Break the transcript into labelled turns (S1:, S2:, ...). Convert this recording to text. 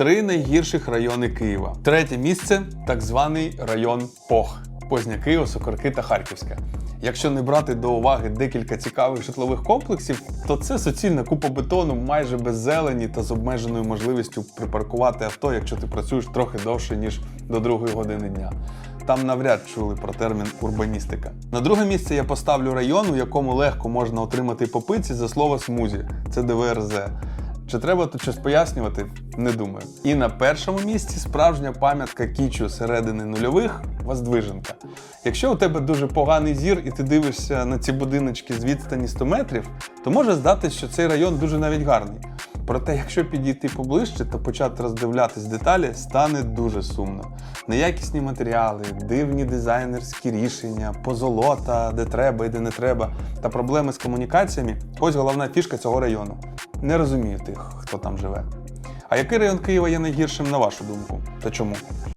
S1: Три найгірших райони Києва. Третє місце так званий район Пох. Позняки, Осокорки та Харківська. Якщо не брати до уваги декілька цікавих житлових комплексів, то це суцільна купа бетону майже без зелені та з обмеженою можливістю припаркувати авто, якщо ти працюєш трохи довше, ніж до другої години дня. Там навряд чули про термін урбаністика. На друге місце я поставлю район, у якому легко можна отримати по пиці за слово смузі. Це ДВРЗ. Чи треба тут щось пояснювати? Не думаю. І на першому місці справжня пам'ятка кічу середини нульових Воздвиженка. Якщо у тебе дуже поганий зір і ти дивишся на ці будиночки з відстані 100 метрів, то може здатись, що цей район дуже навіть гарний. Проте, якщо підійти поближче та почати роздивлятись деталі, стане дуже сумно. Неякісні матеріали, дивні дизайнерські рішення, позолота, де треба і де не треба, та проблеми з комунікаціями ось головна фішка цього району. Не розумію тих, хто там живе. А який район Києва є найгіршим на вашу думку? Та чому?